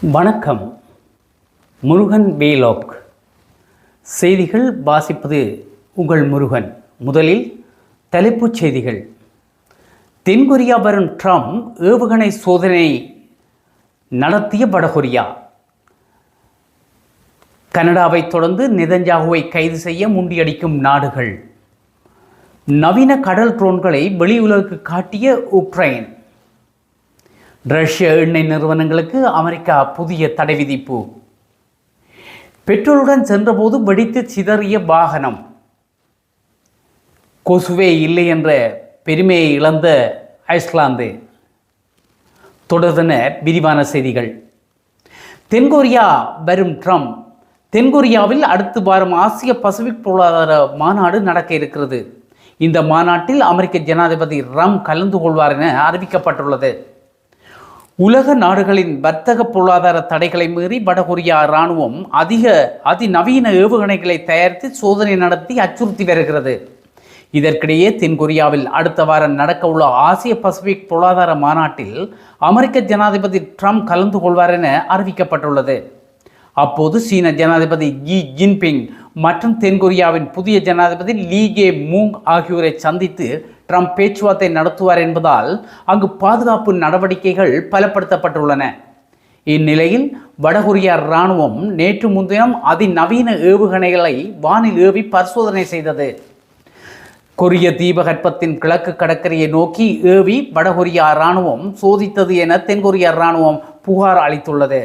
வணக்கம். முருகன் வேலோக் செய்திகள் வாசிப்பது உங்கள் முருகன். முதலில் தலைப்புச் செய்திகள். தென்கொரியா வரும் ட்ரம்ப் ஏவுகணை சோதனை நடத்திய வடகொரியா. கனடாவை தொடர்ந்து நிதஞ்சாகுவை கைது செய்ய முண்டியடிக்கும் நாடுகள். நவீன கடல் ட்ரோன்களை வெளியுலகுக்கு காட்டிய உக்ரைன். ரஷ்ய எண்ணெய் நிறுவனங்களுக்கு அமெரிக்கா புதிய தடை விதிப்பு. பெட்ரோலுடன் சென்றபோது வெடித்து சிதறிய வாகனம். கொசுவே இல்லை என்ற பெருமையை இழந்த ஐஸ்லாந்து. தொடர்ந்தன விரிவான செய்திகள். தென்கொரியா வரும் ட்ரம்ப். தென்கொரியாவில் அடுத்த வாரம் ஆசிய பசிபிக் பொருளாதார மாநாடு நடக்க இருக்கிறது. இந்த மாநாட்டில் அமெரிக்க ஜனாதிபதி ரம் கலந்து கொள்வார் என அறிவிக்கப்பட்டுள்ளது. உலக நாடுகளின் வர்த்தக பொருளாதார தடைகளை மீறி வடகொரியா இராணுவம் அதிக அதிநவீன ஏவுகணைகளை தயாரித்து சோதனை நடத்தி அச்சுறுத்தி வருகிறது. இதற்கிடையே தென்கொரியாவில் அடுத்த வாரம் நடக்கவுள்ள ஆசிய பசிபிக் பொருளாதார மாநாட்டில் அமெரிக்க ஜனாதிபதி ட்ரம்ப் கலந்து கொள்வார் என அறிவிக்கப்பட்டுள்ளது. அப்போது சீன ஜனாதிபதி ஜி ஜின்பிங் மற்றும் தென்கொரியாவின் புதிய ஜனாதிபதி லீ கே மூங் ஆகியோரை சந்தித்து ட்ரம்ப் பேச்சுவார்த்தை நடத்துவார் என்பதால் அங்கு பாதுகாப்பு நடவடிக்கைகள் பலப்படுத்தப்பட்டுள்ளன. இந்நிலையில் வடகொரியா இராணுவம் நேற்று முன்தினம் அதிநவீன ஏவுகணைகளை வானில் ஏவி பரிசோதனை செய்தது. கொரிய தீபகற்பத்தின் கிழக்கு கடற்கரையை நோக்கி ஏவி வடகொரியா இராணுவம் சோதித்தது என தென்கொரியா இராணுவம் புகார் அளித்துள்ளது.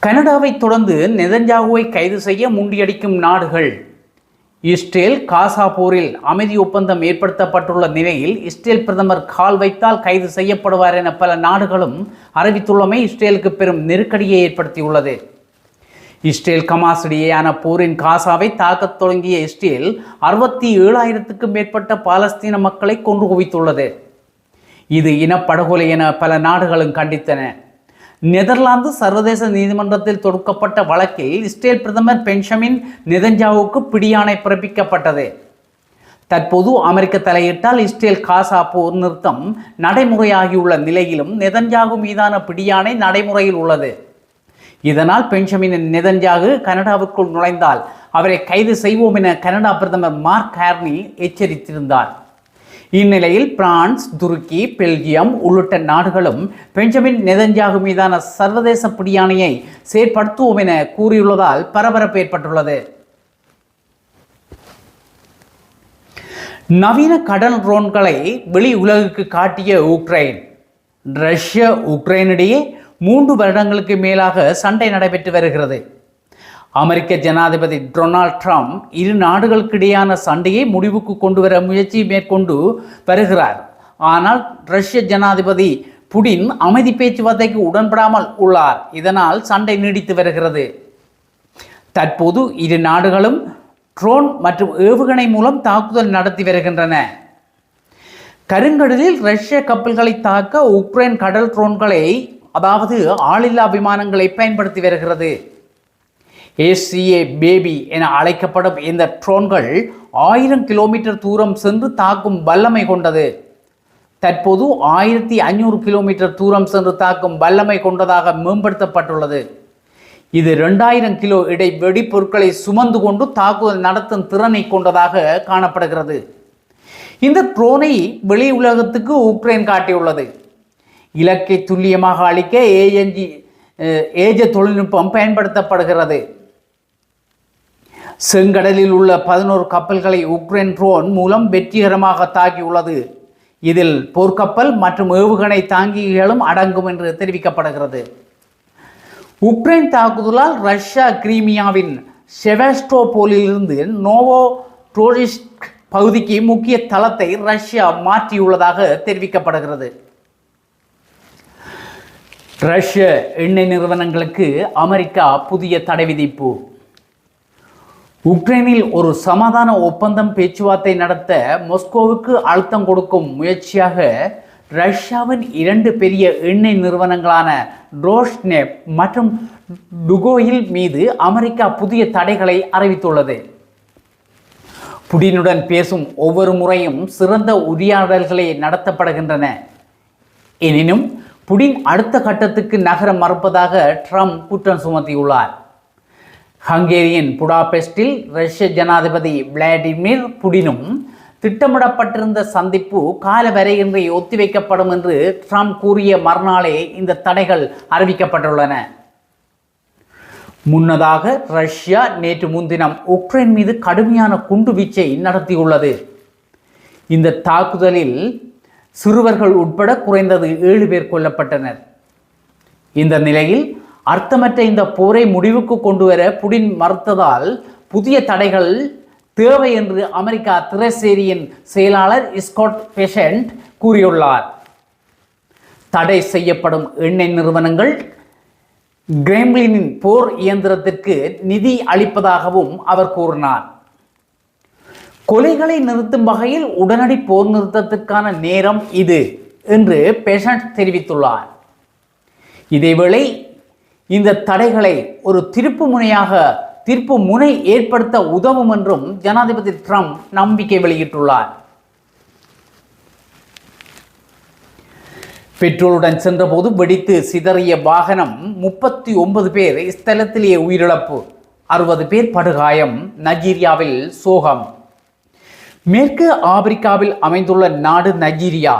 கனடாவை தொடர்ந்து நெதன்யாகுவை கைது செய்ய முண்டியடிக்கும் நாடுகள். இஸ்ரேல் காசா போரில் அமைதி ஒப்பந்தம் ஏற்படுத்தப்பட்டுள்ள நிலையில் இஸ்ரேல் பிரதமர் கால் வைத்தால் கைது செய்யப்படுவார் என பல நாடுகளும் அறிவித்துள்ளமை இஸ்ரேலுக்கு பெரும் நெருக்கடியை ஏற்படுத்தியுள்ளது. இஸ்ரேல் கமாஸ் இடையேயான போரின் காசாவை தாக்கத் தொடங்கிய இஸ்ரேல் அறுபத்தி ஏழாயிரத்துக்கும் மேற்பட்ட பாலஸ்தீன மக்களை கொன்று குவித்துள்ளது. இது இனப்படுகொலை என பல நாடுகளும் கண்டித்தன. நெதர்லாந்து சர்வதேச நீதிமன்றத்தில் தொடுக்கப்பட்ட வழக்கில் இஸ்ரேல் பிரதமர் பென்ஷமின் நெதன்ஜாவுக்கு பிடியாணை பிறப்பிக்கப்பட்டது. தற்போது அமெரிக்க தலையிட்டால் இஸ்ரேல் காசா போர் நிறுத்தம் நடைமுறையாகியுள்ள நிலையிலும் நெதன்ஜாகு மீதான பிடியாணை நடைமுறையில் உள்ளது. இதனால் பென்ஷமின் நெதன்ஜாகு கனடாவுக்குள் நுழைந்தால் அவரை கைது செய்வோம் என கனடா பிரதமர் மார்க் ஹேர்னி எச்சரித்திருந்தார். இந்நிலையில் பிரான்ஸ் துருக்கி பெல்ஜியம் உள்ளிட்ட நாடுகளும் பெஞ்சமின் நெதஞ்சாகு மீதான சர்வதேச பிடியாணையை செயற்படுத்துவோம் என கூறியுள்ளதால் பரபரப்பு ஏற்பட்டுள்ளது. நவீன கடல் ட்ரோன்களை வெளி உலகுக்கு காட்டிய உக்ரைன். ரஷ்ய உக்ரைனிடையே மூன்று வருடங்களுக்கு மேலாக சண்டை நடைபெற்று வருகிறது. அமெரிக்க ஜனாதிபதி டொனால்ட் ட்ரம்ப் இரு நாடுகளுக்கிடையான சண்டையை முடிவுக்கு கொண்டு வர முயற்சி மேற்கொண்டு வருகிறார். ஆனால் ரஷ்ய ஜனாதிபதி புடின் அமைதி பேச்சுவார்த்தைக்கு உடன்படாமல் உள்ளார். இதனால் சண்டை நீடித்து வருகிறது. தற்போது இரு நாடுகளும் ட்ரோன் மற்றும் ஏவுகணை மூலம் தாக்குதல் நடத்தி வருகின்றன. கருங்கடலில் ரஷ்ய கப்பல்களை தாக்க உக்ரைன் கடல் ட்ரோன்களை அதாவது ஆளில்லா விமானங்களை பயன்படுத்தி வருகிறது. ஏசிஏ பேபி என அழைக்கப்படும் இந்த ட்ரோன்கள் ஆயிரம் கிலோமீட்டர் தூரம் சென்று தாக்கும் வல்லமை கொண்டது. தற்போது ஆயிரத்தி ஐநூறு கிலோமீட்டர் தூரம் சென்று தாக்கும் வல்லமை கொண்டதாக மேம்படுத்தப்பட்டுள்ளது. இது ரெண்டாயிரம் கிலோ இடை வெடிப்பொருட்களை சுமந்து கொண்டு தாக்குதல் நடத்தும் திறனை கொண்டதாக காணப்படுகிறது. இந்த ட்ரோனை வெளி உலகத்துக்கு உக்ரைன் காட்டியுள்ளது. இலக்கை துல்லியமாக அளிக்க ஏஎன்ஜி ஏஜ தொழில்நுட்பம் பயன்படுத்தப்படுகிறது. செங்கடலில் உள்ள பதினோரு கப்பல்களை உக்ரைன் ட்ரோன் மூலம் வெற்றிகரமாக தாக்கியுள்ளது. இதில் போர்க்கப்பல் மற்றும் ஏவுகணை தாங்கிகளும் அடங்கும் என்று தெரிவிக்கப்படுகிறது. உக்ரைன் தாக்குதலால் ரஷ்யா கிரீமியாவின் செவஸ்டோபோலிலிருந்து நோவோ டோரிஸ்க் பகுதிக்கு முக்கிய தளத்தை ரஷ்யா மாற்றியுள்ளதாக தெரிவிக்கப்படுகிறது. ரஷ்ய எண்ணெய் நிறுவனங்களுக்கு அமெரிக்கா புதிய தடை விதிப்பு. உக்ரைனில் ஒரு சமாதான ஒப்பந்தம் பேச்சுவார்த்தை நடத்த மொஸ்கோவுக்கு அழுத்தம் கொடுக்கும் முயற்சியாக ரஷ்யாவின் இரண்டு பெரிய எண்ணெய் நிறுவனங்களான ரோஷ்னெப் மற்றும் டுகோயில் மீது அமெரிக்கா புதிய தடைகளை அறிவித்துள்ளது. புடினுடன் பேசும் ஒவ்வொரு முறையும் சிறந்த உரையாடல்களே நடத்தப்படுகின்றன. எனினும் புடின் அடுத்த கட்டத்துக்கு நகர மறுப்பதாக ட்ரம்ப் குற்றம் சுமத்தியுள்ளார். ஹங்கேரியன் புடாபெஸ்டில் ரஷ்ய ஜனாதிபதி விளாடிமிர் புடினும் திட்டமிடப்பட்டிருந்த சந்திப்பு காலவரையின்றி ஒத்திவைக்கப்படும் என்று ட்ரம்ப் கூறிய மறுநாளே இந்த தடைகள் அறிவிக்கப்பட்டுள்ளன. முன்னதாக ரஷ்யா நேற்று முன்தினம் உக்ரைன் மீது கடுமையான குண்டுவீச்சை நடத்தியுள்ளது. இந்த தாக்குதலில் சிறுவர்கள் உட்பட குறைந்தது ஏழு பேர் கொல்லப்பட்டனர். இந்த நிலையில் அர்த்தமற்ற இந்த போரை முடிவுக்கு கொண்டு வர புடின் மறுத்ததால் புதிய தடைகள் தேவை என்று அமெரிக்கா திரசேரியின் செயலாளர் ஸ்காட் பெஷண்ட் கூறியுள்ளார். தடை செய்யப்படும் எண்ணெய் நிறுவனங்கள் கிரெம்லினின் போர் இயந்திரத்திற்கு நிதி அளிப்பதாகவும் அவர் கூறினார். கொலைகளை நிறுத்தும் வகையில் உடனடி போர் நிறுத்தத்திற்கான நேரம் இது என்று பேஷண்ட் தெரிவித்துள்ளார். இதேவேளை இந்த தடைகளை ஒரு திருப்பு முனையாக திருப்பு முனை ஏற்படுத்த உதவும் என்றும் ஜனாதிபதி ட்ரம்ப் நம்பிக்கை வெளியிட்டுள்ளார். பெட்ரோலுடன் சென்றபோது வெடித்து சிதறிய வாகனம் முப்பத்தி ஒன்பது பேர் ஸ்தலத்திலேயே உயிரிழப்பு. அறுபது பேர் படுகாயம் நைஜீரியாவில் சோகம். மேற்கு ஆப்பிரிக்காவில் அமைந்துள்ள நாடு நைஜீரியா.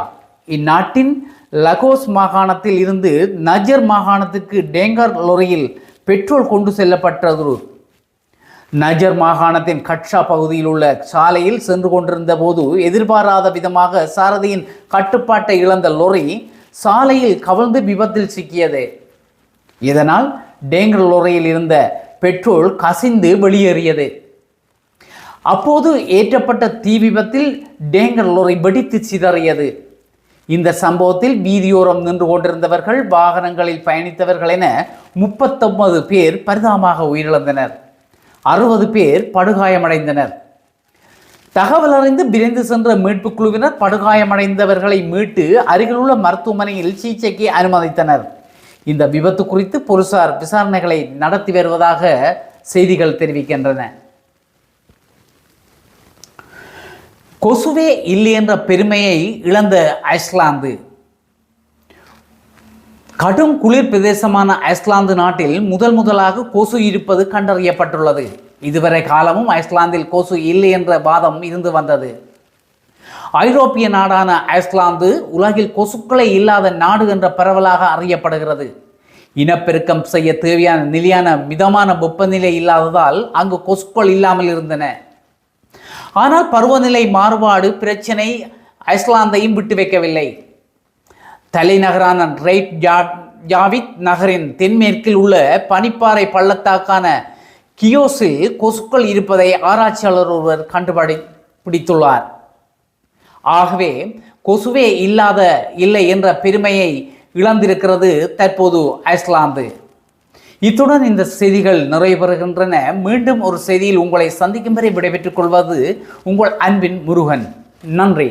இந்நாட்டின் லகோஸ் மாகாணத்தில் இருந்து நஜர் மாகாணத்துக்கு டேங்கர் லொரியில் பெட்ரோல் கொண்டு செல்லப்பட்டது. நஜர் மாகாணத்தின் கட்சா பகுதியில் உள்ள சாலையில் சென்று கொண்டிருந்த போது எதிர்பாராத விதமாக சாரதியின் கட்டுப்பாட்டை இழந்த லொரி சாலையில் கவிழ்ந்து விபத்தில் சிக்கியது. இதனால் டேங்கர் லொரியில் இருந்த பெட்ரோல் கசிந்து வெளியேறியது. அப்போது ஏற்றப்பட்ட தீ விபத்தில் டேங்கர் லொரி வெடித்து சிதறியது. இந்த சம்பவத்தில் வீதியோரம் நின்று கொண்டிருந்தவர்கள் வாகனங்களில் பயணித்தவர்கள் என முப்பத்தொன்பது பேர் பரிதாபமாக உயிரிழந்தனர். அறுபது பேர் படுகாயமடைந்தனர். தகவல் அறிந்து விரைந்து சென்ற மீட்புக் குழுவினர் படுகாயமடைந்தவர்களை மீட்டு அருகிலுள்ள மருத்துவமனையில் சிகிச்சைக்கு அனுமதித்தனர். இந்த விபத்து குறித்து போலீசார் விசாரணைகளை நடத்தி வருவதாக செய்திகள் தெரிவிக்கின்றன. கொசுவே இல்லை என்ற பெருமையை இழந்த ஐஸ்லாந்து. கடும் குளிர் பிரதேசமான ஐஸ்லாந்து நாட்டில் முதல் முதலாக கொசு இருப்பது கண்டறியப்பட்டுள்ளது. இதுவரை காலமும் ஐஸ்லாந்தில் கொசு இல்லை என்ற வாதம் இருந்து வந்தது. ஐரோப்பிய நாடான ஐஸ்லாந்து உலகில் கொசுக்களை இல்லாத நாடு என்ற பரவலாக அறியப்படுகிறது. இனப்பெருக்கம் செய்ய தேவையான நிலையான மிதமான வெப்பநிலை இல்லாததால் அங்கு கொசுக்கள் இல்லாமல் இருந்தன. ஆனால் பருவநிலை மாறுபாடு பிரச்சனை ஐஸ்லாந்தையும் விட்டு வைக்கவில்லை. தலைநகரான ரைட் ஜா ஜாவித் நகரின் தென்மேற்கில் உள்ள பனிப்பாறை பள்ளத்தாக்கான கியோஸில் கொசுக்கள் இருப்பதை ஆராய்ச்சியாளர் ஒருவர் கண்டுபிடி பிடித்துள்ளார். ஆகவே கொசுவே இல்லாத இல்லை என்ற பெருமையை இழந்திருக்கிறது தற்போது ஐஸ்லாந்து. இத்துடன் இந்த செய்திகள் நிறைவு பெறுகின்றன மீண்டும் ஒரு செய்தியில் உங்களை சந்திக்கும் வரை விடைபெற்றுக் கொள்வது உங்கள் அன்பின் முருகன். நன்றி.